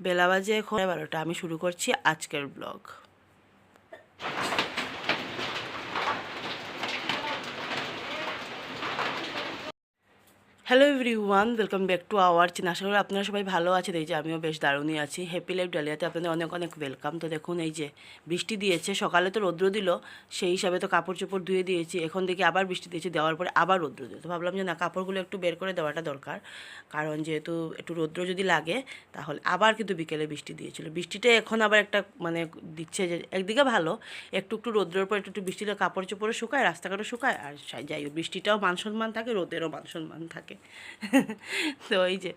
বেলা বাজে এখন বারোটা আমি শুরু করছি আজকের blog. Hello everyone welcome back to our channel আশা করি আপনারা সবাই ভালো আছেন। এই যে আমিও বেশ দারুণই আছি। হ্যাপি লাইফ ডালিয়াতে আপনাদের অনেক অনেক ওয়েলকাম তো দেখুন, এই যে বৃষ্টি দিয়েছে, সকালে তো রৌদ্র দিল, সেই হিসাবে তো কাপড় চোপড় ধুয়ে দিয়েছি। এখন দেখি আবার বৃষ্টি দিয়েছে, দেওয়ার পরে আবার রৌদ্র দিল। তো ভাবলাম যে না, কাপড়গুলো একটু বের করে দেওয়াটা দরকার। কারণ যেহেতু একটু রৌদ্র যদি লাগে, তাহলে আবার কিন্তু বিকেলে বৃষ্টি দিয়েছিল। বৃষ্টিটা এখন আবার একটা মানে দিচ্ছে যে একদিকে ভালো, একটু একটু রৌদ্রের পর একটু একটু বৃষ্টিতে কাপড় চোপড়ও শুকায়, রাস্তাঘাটও শুকায়, আর যাই বৃষ্টিটাও মান সম্মান থাকে, রোদেরও মান সম্মান থাকে। তো এই যে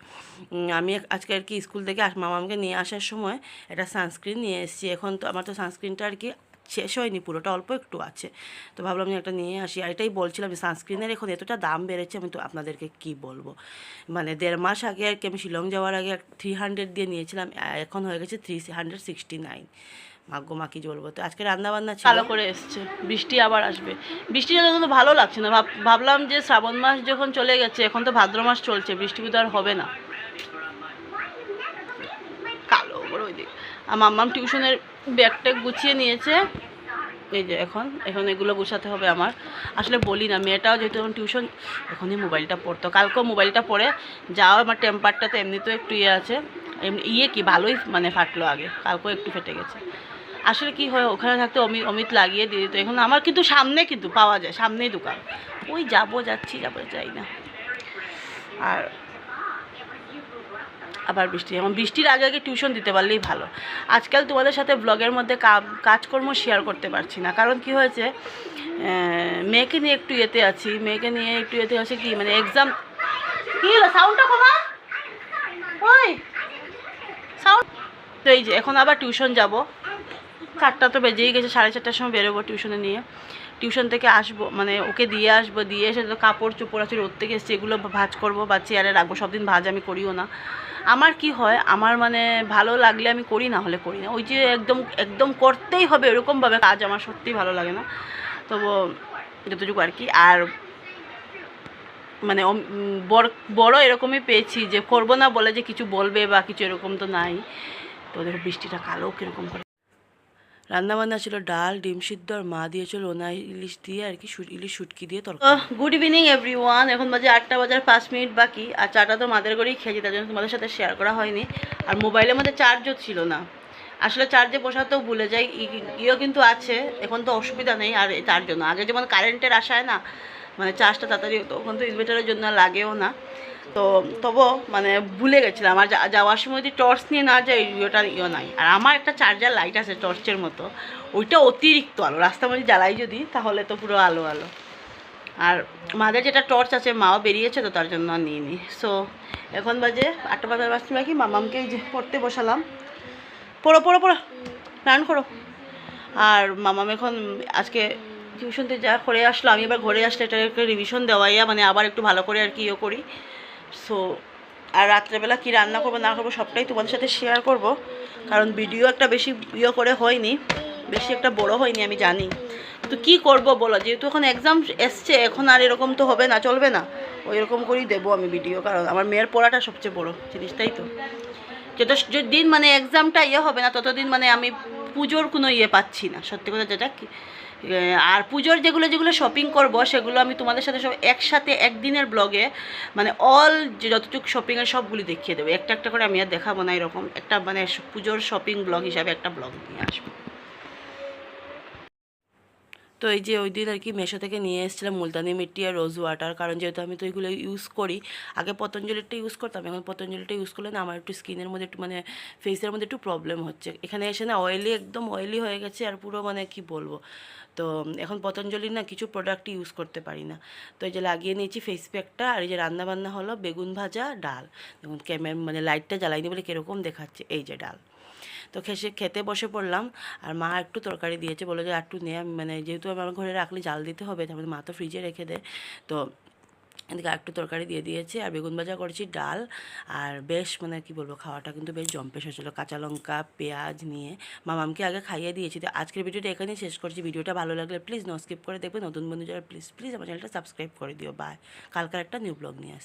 আমি আজকে আর কি স্কুল থেকে মামামকে নিয়ে আসার সময় একটা সানস্ক্রিন নিয়ে এসেছি। এখন তো আমার তো সানস্ক্রিনটা আর কি শেষ হয়নি, পুরোটা অল্প একটু আছে। তো ভাবলাম যে একটা নিয়ে আসি। আর এটাই বলছিলাম যে সানস্ক্রিনের এখন এতটা দাম বেড়েছে, আমি তো আপনাদেরকে কি বলব? মানে দেড় মাস আগে আর কি আমি শিলং যাওয়ার আগে থ্রি হান্ড্রেড দিয়ে নিয়েছিলাম এখন হয়ে গেছে থ্রি হান্ড্রেড সিক্সটি নাইন মাগ্য মা কি বলব? তো আজকে রান্না বান্না ছিল। ভালো করে এসছে। বৃষ্টি আবার আসবে। বৃষ্টিটা কিন্তু ভালো লাগছে না। ভাব- ভাবলাম যে শ্রাবণ মাস যখন চলে গেছে, এখন তো ভাদ্র মাস চলছে, বৃষ্টি তো আর হবে না। কালো বড় ওই দিক। আর মাম্মাম টিউশনের ব্যাগটা গুছিয়ে নিয়েছে। এই যে এখন এখন এগুলো গুছাতে হবে আমার। আসলে বলি না, মেয়েটাও যেহেতু এখন টিউশন, এখনই মোবাইলটা পড়তো। কালকেও মোবাইলটা পড়ে, যাও আমার টেম্পারটা তো এমনিতেও একটু ইয়ে আছে। এমনি ইয়ে কি, ভালোই মানে ফাটলো আগে। কালকেও একটু ফেটে গেছে। আসলে কি হয়, ওখানে থাকতে অমিত অমিত লাগিয়ে দিয়ে দিত। এখন আমার কিন্তু সামনে কিন্তু পাওয়া যায়, সামনেই দোকান। ওই যাব, যাচ্ছি, যাব, যাই না। আর আবার বৃষ্টি, এখন বৃষ্টির আগে আগে টিউশন দিতে পারলেই ভালো। আজকাল তোমাদের সাথে ব্লগের মধ্যে কাজকর্ম শেয়ার করতে পারছি না। কারণ কি হয়েছে মেয়েকে নিয়ে একটু ইয়েতে আছি। মেয়েকে নিয়ে একটু ইয়েতে আছে কি মানে এক্সাম কি হলো? সাউন্ডটা কমা? ওই! সাউন্ড তো এই যে, এখন আবার টিউশন যাব। চারটা তো বেজেই গেছে, সাড়ে চারটার সময় বেরোবো টিউশনে নিয়ে। টিউশন থেকে আসব মানে ওকে দিয়ে আসব, দিয়ে এসে তো কাপড় চোপড় আছে, রোদ থেকে এসছে, এগুলো ভাজ করব, বা চেয়ারে রাখব সব দিন ভাজ আমি করিও না। আমার কি হয়, আমার মানে ভালো লাগলে আমি করি, না হলে করি না। ওই যে একদম একদম করতেই হবে এরকমভাবে কাজ আমার সত্যিই ভালো লাগে না। তবু যতটুকু আর কি, আর মানে বড় বড় এরকমই পেয়েছি যে, করব না বলে যে কিছু বলবে বা কিছু এরকম তো নাই। তো ওদের বৃষ্টিটা কালো কীরকম করে। রান্না বান্না ছিল ডাল, ডিম সিদ্ধ, আর মা দিয়েছিল ওনা ইলিশ দিয়ে আর কি ইলিশ শুটকি দিয়ে তো গুড ইভিনিং এভরি ওয়ান এখন বাজে আটটা বাজার পাঁচ মিনিট বাকি, আর চাটা তো মাদের করেই খেয়েছি, তার জন্য তোমাদের সাথে শেয়ার করা হয়নি। আর মোবাইলের মধ্যে চার্জও ছিল না। আসলে চার্জে বসাতেও ভুলে যাই ইও কিন্তু আছে, এখন তো অসুবিধা নেই, আর তার জন্য। আগে যেমন কারেন্টের আশায় না মানে চার্জটা তাড়াতাড়ি হতো, এখন তো ইনভার্টারের জন্য লাগেও না। তো তবুও মানে ভুলে গেছিলাম, আর যাওয়ার সময় যদি টর্চ নিয়ে না যাই, ইয়েটা ইয়ে নাই। আর আমার একটা চার্জার লাইট আছে টর্চের মতো, ওইটা অতিরিক্ত আলো রাস্তার মধ্যে জ্বালাই যদি, তাহলে তো পুরো আলো আলো। আর মাদের যেটা টর্চ আছে, মাও বেরিয়েছে তো তার জন্য আর নিইনি। সো এখন বাজে আটটা বাজার বাজতে বাকি মামামকে যে পড়তে বসালাম। পড়ো পড়ো পড়ো। রান করো। আর মামাম এখন আজকে টিউশন থেকে যা করে আসলো, আমি এবার ঘরে আসলে এটা একটা রিভিশন দেওয়াইয়া মানে আবার একটু ভালো করে আর কি ইয়ে করি। সো আর রাত্রেবেলা কি রান্না করব, না করব, সবটাই তোমাদের সাথে শেয়ার করব। কারণ ভিডিও একটা বেশি ইয়ে করে হয়নি, বেশি একটা বড় হয়নি, আমি জানি। তো কি করব বলো? যেহেতু এখন এক্সাম এসছে, এখন আর এরকম তো হবে না, চলবে না। ওই রকম করেই দেবো আমি ভিডিও কারণ আমার মেয়ের পড়াটা সবচেয়ে বড় জিনিসটাই তো? যত দিন মানে এক্সামটা ইয়ে হবে না, ততদিন মানে আমি পুজোর কোনো ইয়ে পাচ্ছি না। সত্যি কথা যেটা কি আর পুজোর যেগুলো যেগুলো শপিং করব, সেগুলো আমি তোমাদের সাথে সব একসাথে একদিনের ব্লগে মানে অল যতটুকু শপিংয়ের সবগুলি দেখিয়ে দেবো। একটা একটা করে আমি আর দেখাবো না এরকম। একটা মানে পুজোর শপিং ব্লগ হিসাবে একটা ব্লগ নিয়ে আসব। তো এই যে ওই দিন আর কি মেশো থেকে নিয়ে এসেছিলাম, মুলতানি মিট্টি আর রোজ ওয়াটার কারণ যেহেতু আমি তো এগুলো ইউজ করি, আগে পতঞ্জলিরটা ইউজ করতাম, এখন পতঞ্জলিটা ইউজ করলে না আমার একটু স্কিনের মধ্যে একটু মানে ফেসের মধ্যে একটু প্রবলেম হচ্ছে। এখানে এসে না অয়েলি একদম অয়েলি হয়ে গেছে আর পুরো মানে কি বলব? তো এখন পতঞ্জলির না কিছু প্রোডাক্ট ইউজ করতে পারি না। তো এই যে লাগিয়ে নিয়েছি ফেস প্যাকটা আর এই যে রান্নাবান্না হলো বেগুন ভাজা, ডাল। দেখুন ক্যামেরা মানে লাইটটা জ্বালাইনি বলে কীরকম দেখাচ্ছে। এই যে ডাল। তো খেসে খেতে বসে পড়লাম। আর মা একটু তরকারি দিয়েছে, বলে যে একটু নে মানে যেহেতু আমার ঘরে রাখলে জাল দিতে হবে, তারপরে মা তো ফ্রিজে রেখে দেয় তো এদিকে একটু তরকারি দিয়ে দিয়েছে। আর বেগুন ভাজা করেছি, ডাল আর বেশ মানে কি বলব, খাওয়াটা কিন্তু বেশ জম্পেশ হয়েছিল। কাঁচা লঙ্কা, পেঁয়াজ নিয়ে মামামকে আগে খাইয়ে দিয়েছি। তো আজকের ভিডিওটা এখানেই শেষ করছি। ভিডিওটা ভালো লাগলে প্লিজ নো স্কিপ করে দেখবে। নতুন বন্ধু যারা প্লিজ প্লিজ আমার চ্যানেলটা সাবস্ক্রাইব করে দিও। বাই কালকার একটা নিউ ব্লগ নিয়ে